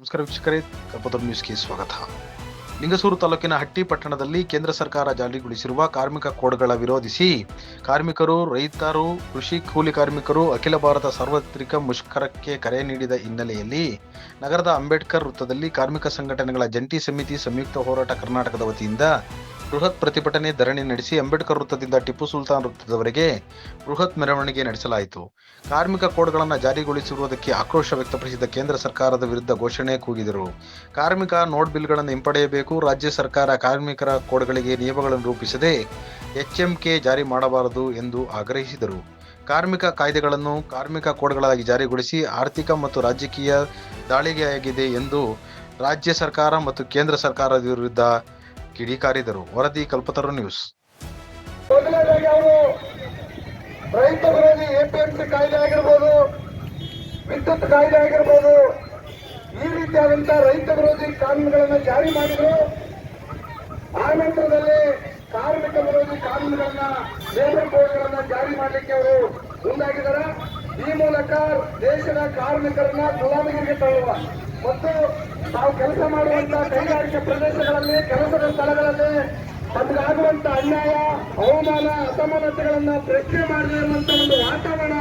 ನಮಸ್ಕಾರ ವೀಕ್ಷಕರೇ ಕಲ್ಪತರು ನ್ಯೂಸ್ಗೆ ಸ್ವಾಗತ. ಲಿಂಗಸೂರು ತಾಲೂಕಿನ ಹಟ್ಟಿ ಪಟ್ಟಣದಲ್ಲಿ ಕೇಂದ್ರ ಸರ್ಕಾರ ಜಾರಿಗೊಳಿಸಿರುವ ಕಾರ್ಮಿಕ ಕೋಡ್ಗಳ ವಿರೋಧಿಸಿ ಕಾರ್ಮಿಕರು, ರೈತರು, ಕೃಷಿ ಕೂಲಿ ಕಾರ್ಮಿಕರು, ಅಖಿಲ ಭಾರತ ಸಾರ್ವತ್ರಿಕ ಮುಷ್ಕರಕ್ಕೆ ಕರೆ ನೀಡಿದ ಹಿನ್ನೆಲೆಯಲ್ಲಿ ನಗರದ ಅಂಬೇಡ್ಕರ್ ವೃತ್ತದಲ್ಲಿ ಕಾರ್ಮಿಕ ಸಂಘಟನೆಗಳ ಜಂಟಿ ಸಮಿತಿ ಸಂಯುಕ್ತ ಹೋರಾಟ ಕರ್ನಾಟಕದ ವತಿಯಿಂದ ಬೃಹತ್ ಪ್ರತಿಭಟನೆ ಧರಣಿ ನಡೆಸಿ ಅಂಬೇಡ್ಕರ್ ವೃತ್ತದಿಂದ ಟಿಪ್ಪು ಸುಲ್ತಾನ್ ವೃತ್ತದವರೆಗೆ ಬೃಹತ್ ಮೆರವಣಿಗೆ ನಡೆಸಲಾಯಿತು. ಕಾರ್ಮಿಕ ಕೋಡ್ಗಳನ್ನು ಜಾರಿಗೊಳಿಸಿರುವುದಕ್ಕೆ ಆಕ್ರೋಶ ವ್ಯಕ್ತಪಡಿಸಿದ ಕೇಂದ್ರ ಸರ್ಕಾರದ ವಿರುದ್ಧ ಘೋಷಣೆ ಕೂಗಿದರು. ಕಾರ್ಮಿಕ ನೋಟ್ ಬಿಲ್ಗಳನ್ನು ಹಿಂಪಡೆಯಬೇಕು, ರಾಜ್ಯ ಸರ್ಕಾರ ಕಾರ್ಮಿಕರ ಕೋಡ್ಗಳಿಗೆ ನಿಯಮಗಳನ್ನು ರೂಪಿಸದೆ ಎಚ್ಎಂಕೆ ಜಾರಿ ಮಾಡಬಾರದು ಎಂದು ಆಗ್ರಹಿಸಿದರು. ಕಾರ್ಮಿಕ ಕಾಯ್ದೆಗಳನ್ನು ಕಾರ್ಮಿಕ ಕೋಡ್ಗಳಾಗಿ ಜಾರಿಗೊಳಿಸಿ ಆರ್ಥಿಕ ಮತ್ತು ರಾಜಕೀಯ ದಾಳಿಗೆಯಾಗಿದೆ ಎಂದು ರಾಜ್ಯ ಸರ್ಕಾರ ಮತ್ತು ಕೇಂದ್ರ ಸರ್ಕಾರದ ವಿರುದ್ಧ ಕಿಡಿಕಾರಿದರು. ವರದಿ ಕಲ್ಪತರು ನ್ಯೂಸ್. ಅವರು ರೈತ ವಿರೋಧಿ ಎಪಿಎಂಸಿ ಕಾಯ್ದೆ ಆಗಿರ್ಬೋದು, ವಿದ್ಯುತ್ ಕಾಯ್ದೆ ಆಗಿರ್ಬೋದು, ಈ ರೀತಿಯಾದಂತಹ ರೈತ ವಿರೋಧಿ ಕಾನೂನುಗಳನ್ನು ಜಾರಿ ಮಾಡಿದ್ರು. ಆ ನಂತರದಲ್ಲಿ ಕಾರ್ಮಿಕ ವಿರೋಧಿ ಕಾನೂನುಗಳನ್ನ ಲೇಬರ್ ಕೋಡ್ಗಳನ್ನ ಜಾರಿ ಮಾಡಲಿಕ್ಕೆ ಅವರು ಮುಂದಾಗಿದ್ದಾರೆ. ಈ ಮೂಲಕ ದೇಶದ ಕಾರ್ಮಿಕರನ್ನ ಗುಲಾಮಗಿರಿಗೆ ತಳ್ಳುವ ಮತ್ತು ತಾವು ಕೆಲಸ ಮಾಡುವಂತಹ ಕೈಗಾರಿಕೆ ಪ್ರದೇಶಗಳಲ್ಲಿ ಕೆಲಸದ ಸ್ಥಳಗಳಲ್ಲಿ ತಮಗಾಗುವಂತ ಅನ್ಯಾಯ, ಅವಮಾನ, ಅಸಮಾನತೆಗಳನ್ನ ಪ್ರಶ್ನೆ ಮಾಡಿದೆ ಇರುವಂತ ಒಂದು ವಾತಾವರಣ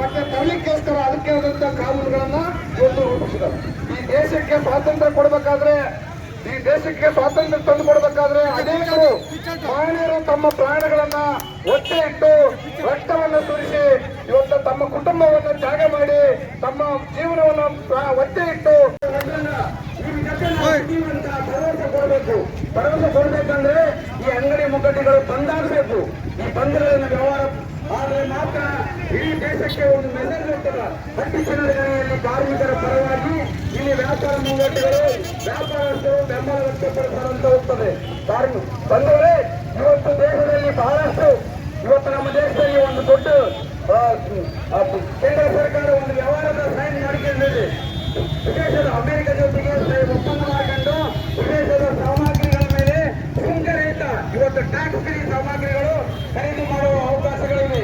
ಮತ್ತೆ ತರಲಿಕ್ಕೋಸ್ಕರ ಅದಕ್ಕೆ ಆದಂತ ಕಾನೂನುಗಳನ್ನ ಇವತ್ತು ರೂಪಿಸಿದ್ದಾರೆ. ಈ ದೇಶಕ್ಕೆ ಸ್ವಾತಂತ್ರ್ಯ ಕೊಡಬೇಕಾದ್ರೆ, ಈ ದೇಶಕ್ಕೆ ಸ್ವಾತಂತ್ರ್ಯ ತಂದು ಕೊಡಬೇಕಾದ್ರೆ ಅನೇಕರು ಮಹಿಳೆಯರು ತಮ್ಮ ಪ್ರಾಣಗಳನ್ನ ಒಟ್ಟೆ ಇಟ್ಟು ರಕ್ತವನ್ನು ಸುರಿಸಿ ಇವತ್ತು ಒತ್ತೆ ಇಟ್ಟು ಕೊಡಬೇಕು. ಭರವಸೆ ಕೊಡಬೇಕಂದ್ರೆ ಈ ಅಂಗಡಿ ಮುಗ್ಗಟ್ಟಿಗಳು ಬಂದಾಗಬೇಕು. ಈ ಬಂದ್ಗಳನ್ನು ವ್ಯವಹಾರ ಆದರೆ ಮಾತ್ರ ಇಡೀ ದೇಶಕ್ಕೆ ಒಂದು ಮೆಸೇಜ್ ಇರ್ತದ. ಹಟ್ಟಿ ಚುನಾವಣೆಯಲ್ಲಿ ಕಾರ್ಮಿಕರ ಪರವಾಗಿ ಇಲ್ಲಿ ವ್ಯಾಪಾರ ಮುಂಗಟ್ಟುಗಳು ವ್ಯಾಪಾರಸ್ಥರು ಬೆಂಬಲ ವ್ಯಕ್ತಪಡಿಸುವಂತ ಹೋಗ್ತದೆ. ಕಾರ್ಮಿ ಬಂದವರೇ ಇವತ್ತು ದೇಶದಲ್ಲಿ ಬಹಳಷ್ಟು ಇವತ್ತು ನಮ್ಮ ದೇಶದಲ್ಲಿ ಒಂದು ದೊಡ್ಡ ಕೇಂದ್ರ ಸರ್ಕಾರ ಒಂದು ವ್ಯವಹಾರದ ಸೈನ್ ಮಾಡಿಕೊಂಡಿದೆ. ವಿದೇಶದ ಅಮೆರಿಕ ಜೊತೆಗೆ ಒಪ್ಪಂದ ಮಾಡಿಕೊಂಡು ವಿದೇಶದ ಸಾಮಗ್ರಿಗಳ ಮೇಲೆ ಸುಂಕ ರಹಿತ ಇವತ್ತು ಟ್ಯಾಕ್ಸ್ ಫ್ರೀ ಸಾಮಗ್ರಿಗಳು ಖರೀದಿ ಮಾಡುವ ಅವಕಾಶಗಳಿವೆ.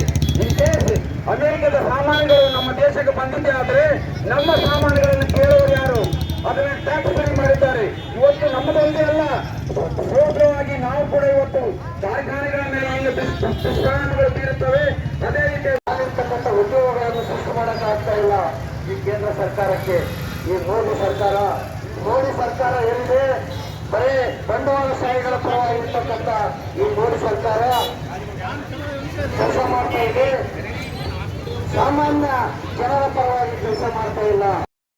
ದೇಶ, ಅಮೆರಿಕದ ಸಾಮಾನುಗಳು ನಮ್ಮ ದೇಶಕ್ಕೆ ಬಂದಿದೆ ಆದರೆ ನಮ್ಮ ಸಾಮಾನುಗಳನ್ನು ಕೇಳೋರು ಯಾರು? ಅದನ್ನ ಟ್ಯಾಕ್ಸ್ ಫ್ರೀ ಮಾಡಿದ್ದಾರೆ. ಇವತ್ತು ನಮ್ಮದೊಂದೇ ಅಲ್ಲ ಸೋದರವಾಗಿ ನಾವು ಕೂಡ ಇವತ್ತು ಕಾರ್ಖಾನೆಗಳ ಮೇಲೆ ದುಷ್ಪರಿಣಾಮಗಳು ಬೀರುತ್ತವೆ. ಅದೇ ರೀತಿ ಆಗಿರ್ತಕ್ಕಂಥ ಉದ್ಯೋಗಗಳನ್ನು ಸೃಷ್ಟಿ ಮಾಡೋಕ್ಕಾಗ್ತಾ ಇಲ್ಲ. ಈ ಕೇಂದ್ರ ಸರ್ಕಾರಕ್ಕೆ, ಈ ಮೋದಿ ಸರ್ಕಾರ ಮೋದಿ ಸರ್ಕಾರ ಏನಿದೆ? ಬರೀ ಬಂಡವಾಳಶಾಹಿಗಳ ಪರವಾಗಿರ್ತಕ್ಕಂಥ ಈ ಮೋದಿ ಸರ್ಕಾರ ಕೆಲಸ ಮಾಡ್ತಾ ಇದೆ. ಸಾಮಾನ್ಯ ಜನರ ಪರವಾಗಿ ಕೆಲಸ ಮಾಡ್ತಾ ಇಲ್ಲ.